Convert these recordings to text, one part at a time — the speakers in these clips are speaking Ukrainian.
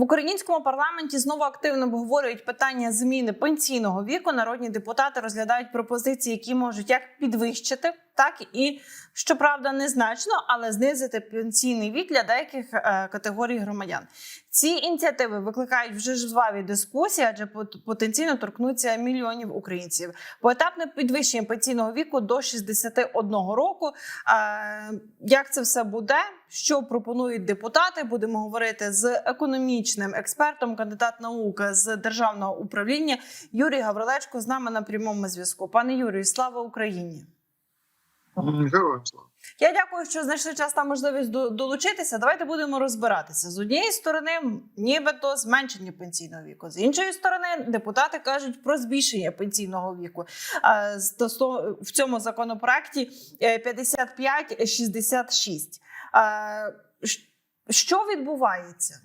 В українському парламенті знову активно обговорюють питання зміни пенсійного віку. Народні депутати розглядають пропозиції, які можуть як підвищити, так і щоправда незначно, але знизити пенсійний вік для деяких е, категорій громадян. Ці ініціативи викликають вже жваві дискусії, адже пот- потенційно торкнуться мільйонів українців. Поетапне підвищення пенсійного віку до 61 року. Як це все буде? Що пропонують депутати? Будемо говорити з економічним експертом, кандидат наук з державного управління Юрій Гаврилечко з нами на прямому зв'язку. Пане Юрію, слава Україні! Героям слава. Я дякую, що знайшли час та можливість долучитися. Давайте будемо розбиратися. З однієї сторони, нібито зменшення пенсійного віку. З іншої сторони, депутати кажуть про збільшення пенсійного віку. В цьому законопроекті е, 55-66. Що відбувається?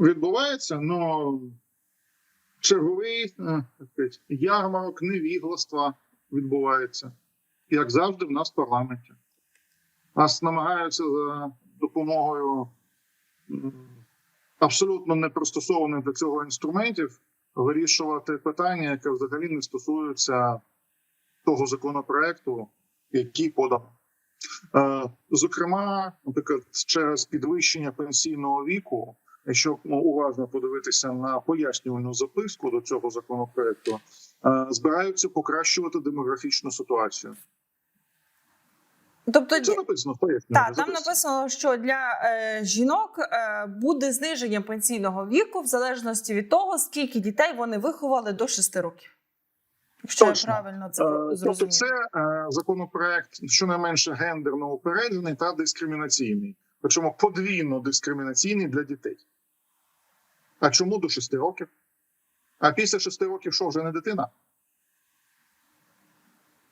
Відбувається, ну черговий е, ярмарок невігластва відбувається, як завжди, в нас в парламенті. Нас намагаються за допомогою абсолютно не пристосованих до цього інструментів вирішувати питання, яке взагалі не стосуються того законопроекту, який подано. Е, Зокрема, наприклад, через підвищення пенсійного віку, якщо уважно подивитися на пояснювальну записку до цього законопроекту, е, збираються покращувати демографічну ситуацію. Тобто, Це написано в пояснювальній Так, там написано, що для е, жінок е, буде зниження пенсійного віку в залежності від того, скільки дітей вони виховали до 6 років. Якщо Точно. правильно це Е, зрозумів. Тобто, це е, законопроект щонайменше гендерно упереджений та дискримінаційний, причому подвійно дискримінаційний для дітей. А чому до 6 років? А після 6 років що вже не дитина?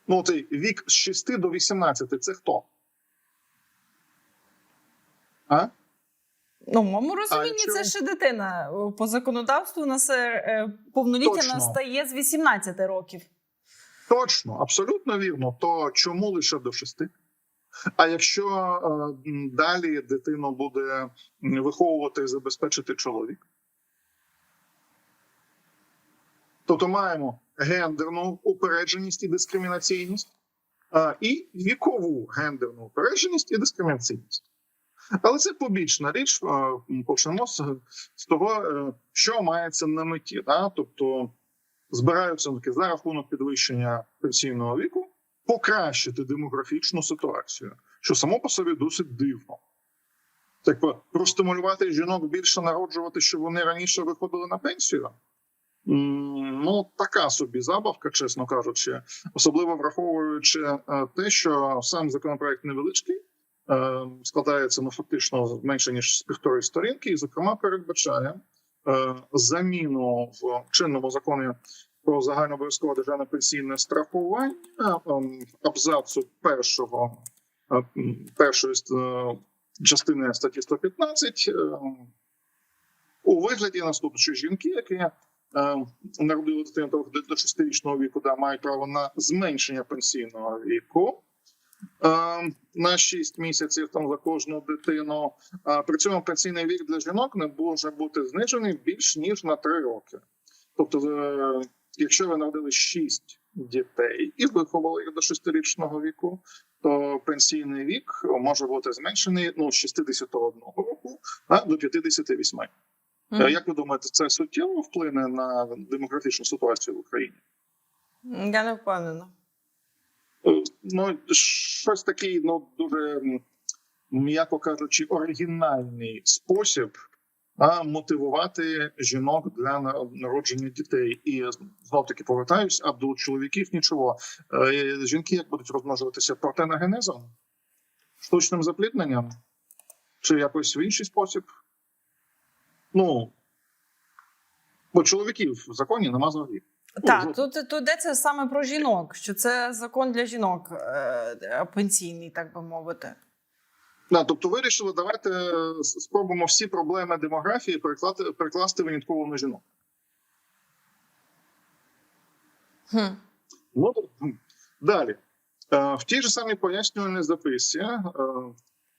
Ну, цей вік з 6 до 18 це хто? А? Ну, в моєму розумінні, якщо- це ще дитина. По законодавству у нас е, повноліття Точно. настає з 18 років. Точно, абсолютно вірно. То чому лише до 6? А якщо е, далі дитину буде виховувати і забезпечити чоловік? Тобто маємо гендерну упередженість і дискримінаційність, і вікову гендерну упередженість і дискримінаційність. Але це побічна річ. Почнемо з, з того, е, що мається на меті. Да? Тобто збираються таки за рахунок підвищення пенсійного віку покращити демографічну ситуацію, що само по собі досить дивно. Так простимулювати жінок більше народжувати, щоб вони раніше виходили на пенсію. Ну, така собі забавка, чесно кажучи, особливо враховуючи е, те, що сам законопроект невеличкий, е, складається ну фактично менше ніж з півтори сторінки, і, зокрема, передбачає е, заміну в чинному законі про загальнообов'язкове державне пенсійне страхування ем, абзацу першого е, першої е, частини статті 115 е, у вигляді наступного, що жінки, які е, народили дитину до- до 6-річного віку, да, мають право на зменшення пенсійного віку. е, На 6 місяців там за кожну дитину. А при цьому пенсійний вік для жінок не може бути знижений більш ніж на 3 роки. Тобто, е, якщо ви народили 6 дітей і виховали їх до 6-річного віку, то пенсійний вік може бути зменшений ну, з 61 року а, до 58. Е, Як ви думаєте, це суттєво вплине на демографічну ситуацію в Україні? Я не впевнена. Е, Ну, щось такий, ну дуже м'яко кажучи, оригінальний спосіб а, мотивувати жінок для народження дітей. І знов таки повертаюсь, а до чоловіків нічого. Е, Жінки як будуть розмножуватися партеногенезом, штучним заплідненням, чи якось в інший спосіб. Ну, бо чоловіків в законі нема взагалі. Так, тут, тут йдеться саме про жінок, що це закон для жінок е, пенсійний, так би мовити. Да, тобто вирішили, давайте спробуємо всі проблеми демографії перекласти, перекласти винятково на жінок. Хм. Ну, далі. Е, В тій же самій пояснювальній записі е,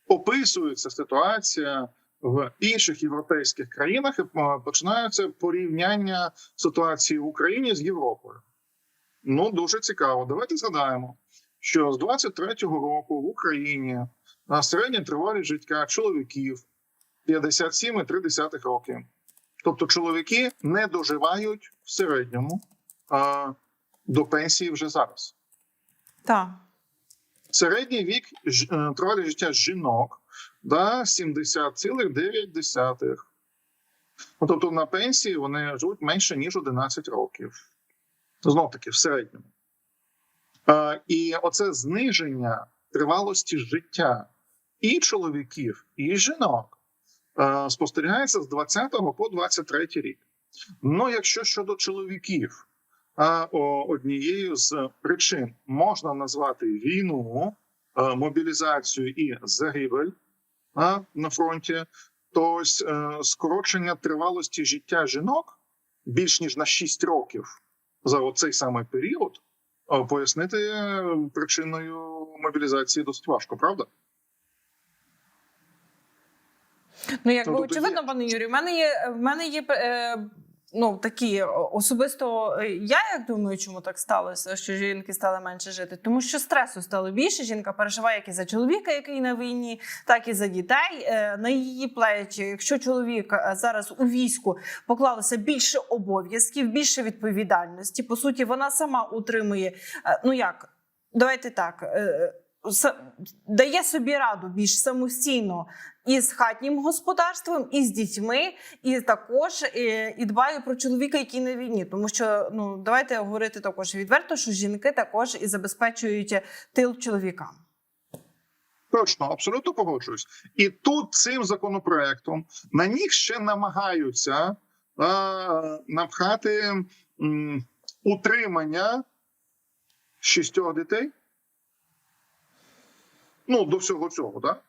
описується ситуація в інших європейських країнах е, починається порівняння ситуації в Україні з Європою. Ну дуже цікаво. Давайте згадаємо, що з 23-го року в Україні на середня тривалість життя чоловіків 57,3 роки. Тобто чоловіки не доживають в середньому а, до пенсії вже зараз. Так. Середній вік е, тривалість життя жінок да, 70,9. Ну, тобто на пенсії вони живуть менше ніж 11 років. Знов таки, в середньому. Е, і оце зниження тривалості життя і чоловіків, і жінок е, спостерігається з 20 по 23 рік. Ну, якщо щодо чоловіків, а о, однією з причин можна назвати війну, мобілізацію і загибель а, на фронті, то ось е, скорочення тривалості життя жінок більш ніж на 6 років за оцей самий період е, пояснити е, причиною мобілізації досить важко, правда? Ну, якби Тобто очевидно, пане Юрію, в мене є в мене є е, ну такі особисто. е, Я як думаю, чому так сталося, що жінки стали менше жити, тому що стресу стало більше. Жінка переживає як і за чоловіка, який на війні, так і за дітей. Е, На її плечі, якщо чоловік е, зараз у війську поклалося більше обов'язків, більше відповідальності. По суті, вона сама утримує. е, Ну як давайте так. Е, Дає собі раду більш самостійно і з хатнім господарством, і з дітьми, і також і, і дбаю про чоловіка, який на війні. Тому що ну давайте говорити також відверто, що жінки також і забезпечують тил чоловікам. Точно, абсолютно погоджуюсь. І тут цим законопроектом на них ще намагаються а, напхати м, утримання шістьох дітей. Ну, до всього цього, так?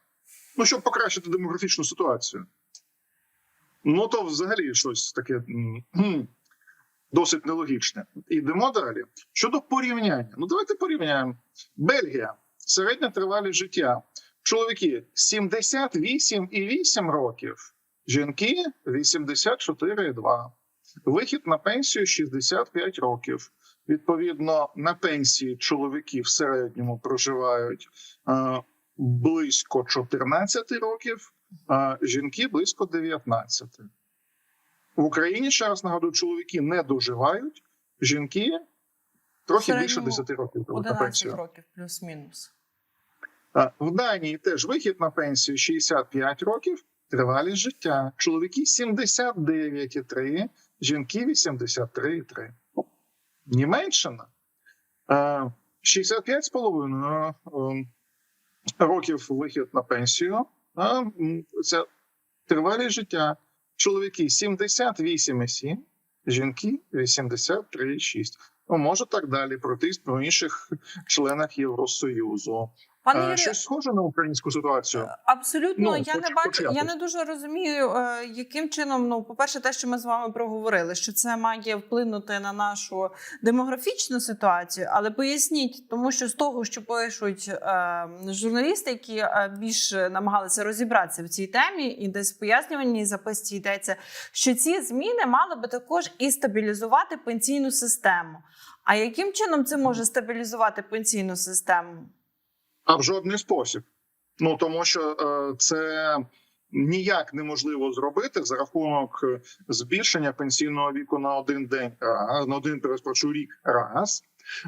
Ну, щоб покращити демографічну ситуацію. Ну, то взагалі щось таке досить нелогічне. Йдемо далі. Щодо порівняння. Ну, давайте порівняємо. Бельгія. Середня тривалість життя. Чоловіки 78,8 років, жінки 84,2. Вихід на пенсію 65 років. Відповідно, на пенсії чоловіки в середньому проживають е, близько 14 років, а жінки близько 19. В Україні, ще раз нагадую, чоловіки не доживають, жінки трохи більше 10 років на 11 пенсію. років плюс-мінус. А, В Данії теж вихід на пенсію 65 років, тривалість життя. Чоловіки 79,3, жінки 83,3. Німеччина а, 65,5 ем, років вихід на пенсію. Це тривалість життя. Чоловіки 78,7, жінки 83,6. Ну, може так далі пройтись по інших членах Євросоюзу. Пане Е, Юрію, Щось схоже на українську ситуацію. Абсолютно, Ну, я хоч- не бачу. Я не дуже розумію, е, яким чином. Ну, по-перше, те, що ми з вами проговорили, що це має вплинути на нашу демографічну ситуацію. Але поясніть, тому що з того, що пишуть е, журналісти, які е, більш намагалися розібратися в цій темі, і десь в пояснювальній записці йдеться, що ці зміни мали би також і стабілізувати пенсійну систему. А яким чином це може стабілізувати пенсійну систему? А в жодний спосіб. Ну тому що е, це ніяк неможливо зробити за рахунок е, збільшення пенсійного віку на один день, раз, на один переспрошу рік раз.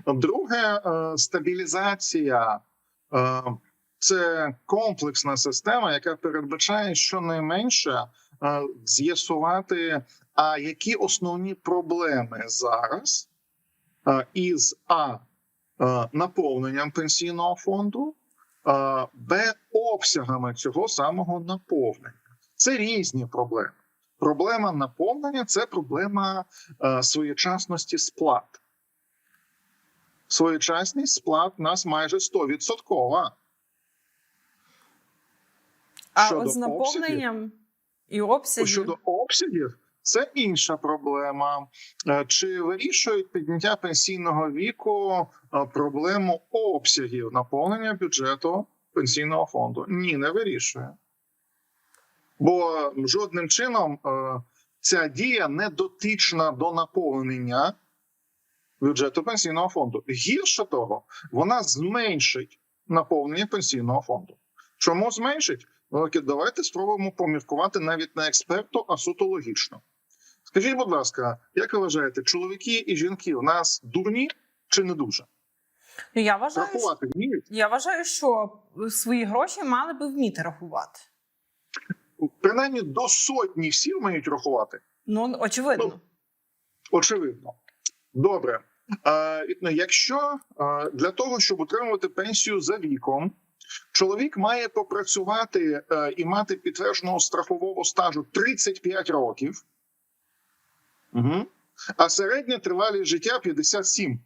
Друге, е, стабілізація. Е, це комплексна система, яка передбачає щонайменше е, з'ясувати, а які основні проблеми зараз е, із а е, наповненням пенсійного фонду, е, б обсягами цього самого наповнення. Це різні проблеми. Проблема наповнення це проблема е, своєчасності сплат. Своєчасність сплат у нас майже 100%. А Щодо от з наповненням і обсягів. Щодо обсягів, це інша проблема. Е, Чи вирішують підняття пенсійного віку е, проблему обсягів наповнення бюджету пенсійного фонду? Ні, не вирішує. Бо жодним чином е, ця дія не дотична до наповнення бюджету пенсійного фонду. Гірше того, вона зменшить наповнення пенсійного фонду. Чому зменшить? Ну, давайте спробуємо поміркувати навіть не експерту, а суто логічно. Скажіть, будь ласка, як ви вважаєте, чоловіки і жінки у нас дурні чи не дуже? Ну, я вважаю, Рахувати вміють? я вважаю, що свої гроші мали би вміти рахувати. Принаймні до сотні всі вміють рахувати. Ну, очевидно. Ну, Очевидно. Добре. Е, якщо е, для того, щоб отримувати пенсію за віком, чоловік має попрацювати е, і мати підтвердженого страхового стажу 35 років, угу. а середня тривалість життя 57.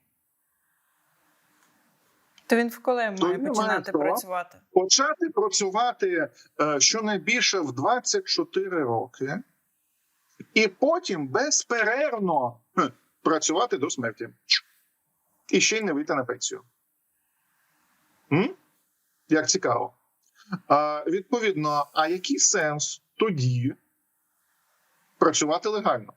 То він в коли То має він має починати що? працювати? Почати працювати е, щонайбільше в 24 роки, і потім безперервно працювати до смерті. І ще й не вийти на пенсію. М? Як цікаво. А, відповідно, а який сенс тоді працювати легально?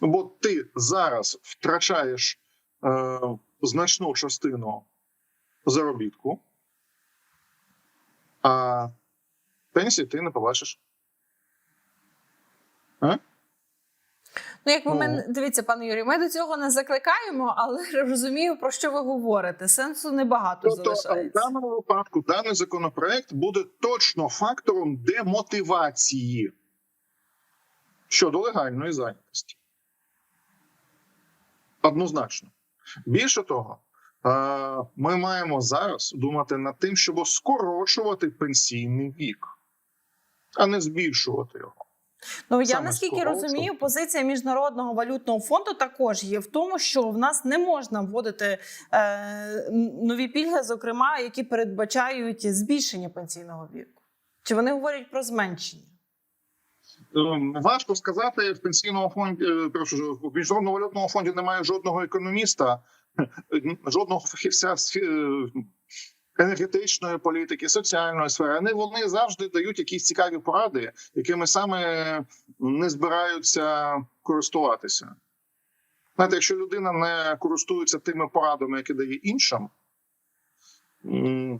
Бо ти зараз втрачаєш е, значну частину заробітку, а пенсії ти не побачиш. Ну, якби ми Ну. дивіться, пане Юрій, ми до цього не закликаємо, але розумію, про що ви говорите. Сенсу небагато Тобто, в даному випадку даний законопроект буде точно фактором демотивації щодо легальної зайнятості. Однозначно. Більше того, е, ми маємо зараз думати над тим, щоб скорочувати пенсійний вік, а не збільшувати його. Ну я саме наскільки скорочувати. розумію, позиція міжнародного валютного фонду також є в тому, що в нас не можна вводити е, нові пільги, зокрема, які передбачають збільшення пенсійного віку. Чи вони говорять про зменшення? Ем, Важко сказати в пенсійному фонді е, прошу, в міжнародному валютному фонді немає жодного економіста, е, жодного фахівця е, енергетичної політики, соціальної сфери. Вони, вони завжди дають якісь цікаві поради, якими саме не збираються користуватися. Знаєте, якщо людина не користується тими порадами, які дає іншим,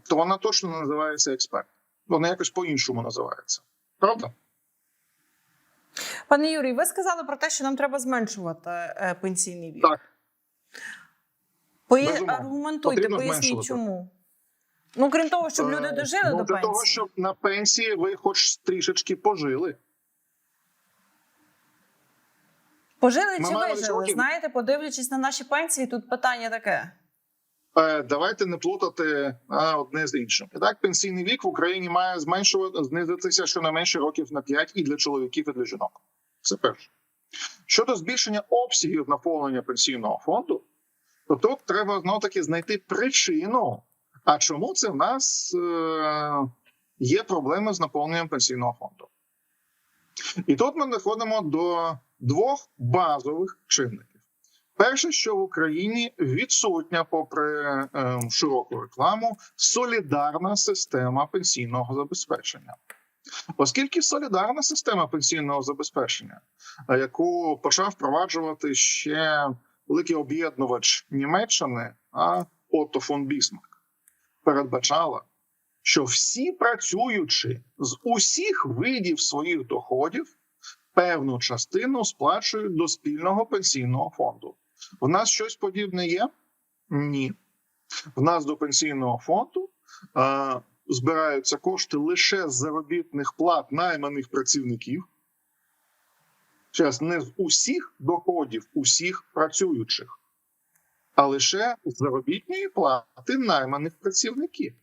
то вона точно не називається експерт. Вона якось по-іншому називається. Правда? Пане Юрій, ви сказали про те, що нам треба зменшувати е, пенсійний вік. Так. Пої... Безумовно. Аргументуйте, Потрібно поясніть, зменшувати. чому. Ну, крім того, щоб люди Е, дожили ну, до для пенсії. того, щоб на пенсії ви хоч трішечки пожили. Пожили Ми чи вижили? років. Знаєте, подивлячись на наші пенсії, тут питання таке. Е, Давайте не плутати одне з іншим. Так, пенсійний вік в Україні має зменшувати знизитися щонайменше років на 5 і для чоловіків, і для жінок. Це перше. Щодо збільшення обсягів наповнення пенсійного фонду, то тут треба знов таки знайти причину. А чому це в нас е, є проблеми з наповненням пенсійного фонду? І тут ми доходимо до двох базових чинників. Перше, що в Україні відсутня, попри е, широку рекламу, солідарна система пенсійного забезпечення. Оскільки солідарна система пенсійного забезпечення, е, яку почав впроваджувати ще великий об'єднувач Німеччини, а Отто фон Бісмарк, передбачала, що всі працюючи з усіх видів своїх доходів певну частину сплачують до спільного пенсійного фонду. В нас щось подібне є? Ні. В нас до пенсійного фонду е, збираються кошти лише з заробітних плат найманих працівників. Зараз не з усіх доходів, усіх працюючих, а лише з заробітної плати найманих працівників.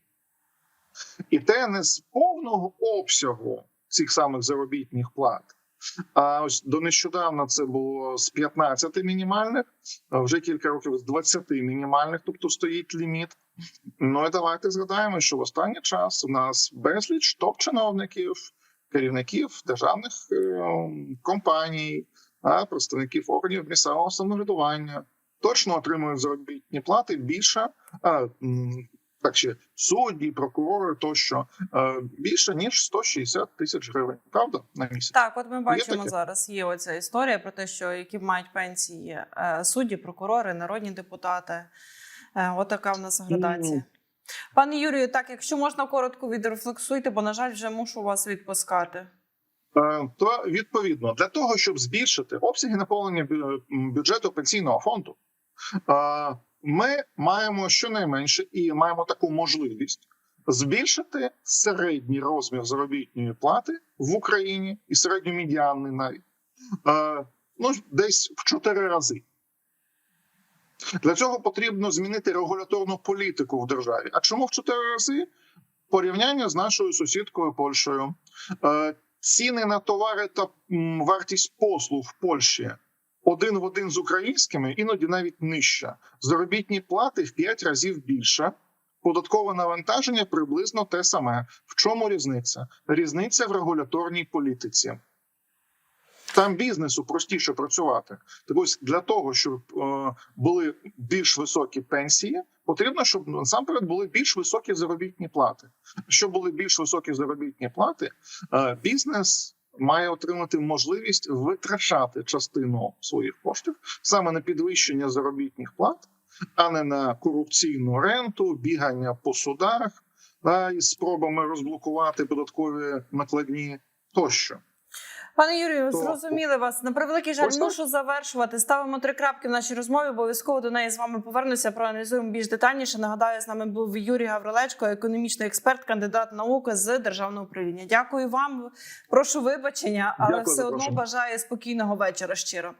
І те не з повного обсягу цих самих заробітних плат. А ось до нещодавна це було з 15 мінімальних, вже кілька років з 20 мінімальних, тобто стоїть ліміт. Ну і давайте згадаємо, що в останній час у нас безліч топ-чиновників, керівників державних е, компаній, представників органів місцевого самоврядування точно отримують заробітні плати більше, Так ще судді, прокурори тощо е, більше ніж 160 тисяч гривень. Правда на місяць? Так, от ми бачимо таке? зараз. Є оця історія про те, що які мають пенсії е, судді, прокурори, народні депутати. Е, От така в нас градація. Ну. Пане Юрію, так, якщо можна коротко відрефлексуйте, бо на жаль, вже мушу вас відпускати. То відповідно для того, щоб збільшити обсяги наповнення бюджету пенсійного фонду, ми маємо щонайменше і маємо таку можливість збільшити середній розмір заробітної плати в Україні і середньомедіанний навіть е, ну десь в чотири рази. Для цього потрібно змінити регуляторну політику в державі. А чому в чотири рази? Порівняння з нашою сусідкою Польщею. Е, ціни на товари та вартість послуг в Польщі один в один з українськими, іноді навіть нижча. Заробітні плати в 5 разів більше. Податкове навантаження приблизно те саме. В чому різниця? Різниця в регуляторній політиці. Там бізнесу простіше працювати. Так ось для того, щоб е, були більш високі пенсії, потрібно, щоб насамперед були більш високі заробітні плати. Щоб були більш високі заробітні плати, е, бізнес має отримати можливість витрачати частину своїх коштів саме на підвищення заробітних плат, а не на корупційну ренту, бігання по судах та із спробами розблокувати податкові накладні тощо. Пане Юрію, То- зрозуміли вас. На превеликий жаль, Ось мушу завершувати. Ставимо три крапки в нашій розмові. Обов'язково до неї з вами повернуся. Проаналізуємо більш детальніше. Нагадаю, з нами був Юрій Гаврилечко, економічний експерт, кандидат науки з державного управління. Дякую вам. Прошу вибачення, але Дякую все одно прошу. бажаю спокійного вечора. Щиро.